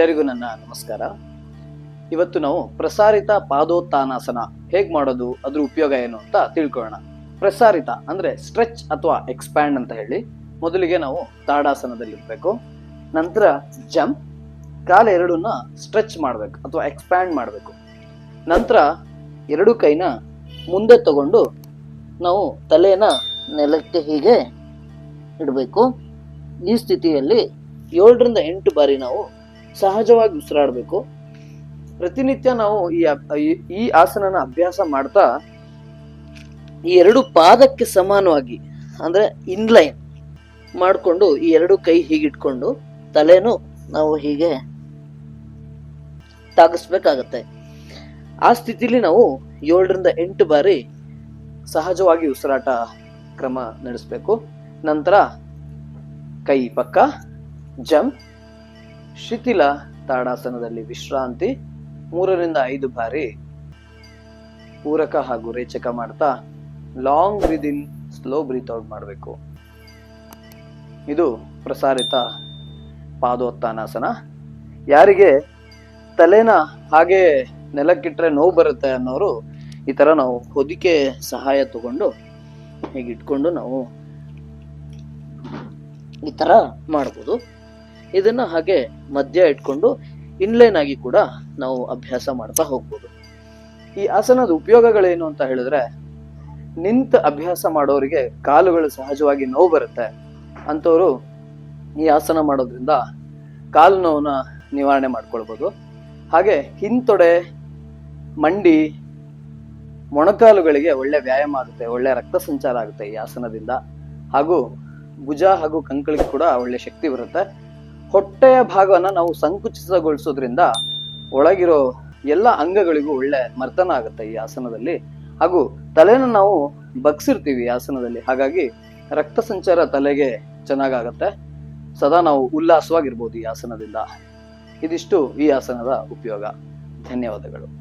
ಎಲ್ಲರಿಗೂ ನನ್ನ ನಮಸ್ಕಾರ. ಇವತ್ತು ನಾವು ಪ್ರಸಾರಿತ ಪಾದೋತ್ಥಾನಾಸನ ಹೇಗ್ ಮಾಡೋದು, ಅದ್ರ ಉಪಯೋಗ ಏನು ಅಂತ ತಿಳ್ಕೊಳ್ಳೋಣ. ಪ್ರಸಾರಿತ ಅಂದ್ರೆ ಸ್ಟ್ರೆಚ್ ಅಥವಾ ಎಕ್ಸ್ಪ್ಯಾಂಡ್ ಅಂತ ಹೇಳಿ. ಮೊದಲಿಗೆ ನಾವು ತಾಡಾಸನದಲ್ಲಿ ಇರ್ಬೇಕು ನಂತರ ಜಂಪ್, ಕಾಲ ಎರಡನ್ನ ಸ್ಟ್ರೆಚ್ ಮಾಡ್ಬೇಕು ಅಥವಾ ಎಕ್ಸ್ಪ್ಯಾಂಡ್ ಮಾಡಬೇಕು. ನಂತರ ಎರಡು ಕೈನ ಮುಂದೆ ತಗೊಂಡು ನಾವು ತಲೆನ ನೆಲಕ್ಕೆ ಹೀಗೆ ಇಡಬೇಕು. ಈ ಸ್ಥಿತಿಯಲ್ಲಿ ಏಳರಿಂದ ಎಂಟು ಬಾರಿ ನಾವು ಸಹಜವಾಗಿ ಉಸಿರಾಡಬೇಕು. ಪ್ರತಿನಿತ್ಯ ನಾವು ಈ ಈ- ಆಸನನ ಅಭ್ಯಾಸ ಮಾಡ್ತಾ ಈ ಎರಡು ಪಾದಕ್ಕೆ ಸಮಾನವಾಗಿ, ಅಂದ್ರೆ ಇನ್ಲೈನ್ ಮಾಡಿಕೊಂಡು ಈ ಎರಡು ಕೈ ಹೀಗಿಟ್ಕೊಂಡು ತಲೆನೂ ನಾವು ಹೀಗೆ ತಾಗಿಸ್ಬೇಕಾಗತ್ತೆ. ಆ ಸ್ಥಿತಿಲಿ ನಾವು ಏಳರಿಂದ ಎಂಟು ಬಾರಿ ಸಹಜವಾಗಿ ಉಸಿರಾಟ ಕ್ರಮ ನಡೆಸಬೇಕು. ನಂತರ ಕೈ ಪಕ್ಕ, ಜಂಪ್ ಶಿಥಿಲ ತಾಡಾಸನದಲ್ಲಿ ವಿಶ್ರಾಂತಿ ಮೂರರಿಂದ ಐದು ಬಾರಿ ಪೂರಕ ಹಾಗೂ ರೇಚಕ ಮಾಡ್ತಾ long breath in slow breath out ಮಾಡಬೇಕು. ಇದು ಪ್ರಸಾರಿತ ಪಾದೋತ್ಥಾನಾಸನ. ಯಾರಿಗೆ ತಲೆನ ಹಾಗೆ ನೆಲಕ್ಕಿಟ್ರೆ ನೋವು ಬರುತ್ತೆ ಅನ್ನೋರು ಈ ಥರ ನಾವು ಹೊದಿಕೆ ಸಹಾಯ ತಗೊಂಡು ಹೀಗೆ ಇಟ್ಕೊಂಡು ನಾವು ಈ ಥರ ಮಾಡ್ಬೋದು. ಇದನ್ನ ಹಾಗೆ ಮಧ್ಯ ಇಟ್ಕೊಂಡು ಇನ್ಲೈನ್ ಆಗಿ ಕೂಡ ನಾವು ಅಭ್ಯಾಸ ಮಾಡ್ತಾ ಹೋಗ್ಬೋದು. ಈ ಆಸನದ ಉಪಯೋಗಗಳೇನು ಅಂತ ಹೇಳಿದ್ರೆ, ನಿಂತ ಅಭ್ಯಾಸ ಮಾಡೋರಿಗೆ ಕಾಲುಗಳು ಸಹಜವಾಗಿ ನೋವು ಬರುತ್ತೆ. ಅಂಥವ್ರು ಈ ಆಸನ ಮಾಡೋದ್ರಿಂದ ಕಾಲು ನೋವನ್ನ ನಿವಾರಣೆ ಮಾಡ್ಕೊಳ್ಬೋದು. ಹಾಗೆ ಹಿಂತೊಡೆ, ಮಂಡಿ, ಮೊಣಕಾಲುಗಳಿಗೆ ಒಳ್ಳೆ ವ್ಯಾಯಾಮ ಆಗುತ್ತೆ, ಒಳ್ಳೆ ರಕ್ತ ಸಂಚಾರ ಆಗುತ್ತೆ ಈ ಆಸನದಿಂದ. ಹಾಗೂ ಭುಜ ಹಾಗೂ ಕಂಕಳಿಗೆ ಕೂಡ ಒಳ್ಳೆ ಶಕ್ತಿ ಬರುತ್ತೆ. ಹೊಟ್ಟೆಯ ಭಾಗವನ್ನ ನಾವು ಸಂಕುಚಿತಗೊಳಿಸೋದ್ರಿಂದ ಒಳಗಿರೋ ಎಲ್ಲ ಅಂಗಗಳಿಗೂ ಒಳ್ಳೆ ಮರ್ತನ ಆಗುತ್ತೆ ಈ ಆಸನದಲ್ಲಿ. ಹಾಗೂ ತಲೆನ ನಾವು ಬಗ್ಸಿರ್ತೀವಿ ಆಸನದಲ್ಲಿ. ಹಾಗಾಗಿ ರಕ್ತ ಸಂಚಾರ ತಲೆಗೆ ಚೆನ್ನಾಗಾಗತ್ತೆ. ಸದಾ ನಾವು ಉಲ್ಲಾಸವಾಗಿರ್ಬೋದು ಈ ಆಸನದಿಂದ. ಇದಿಷ್ಟು ಈ ಆಸನದ ಉಪಯೋಗ. ಧನ್ಯವಾದಗಳು.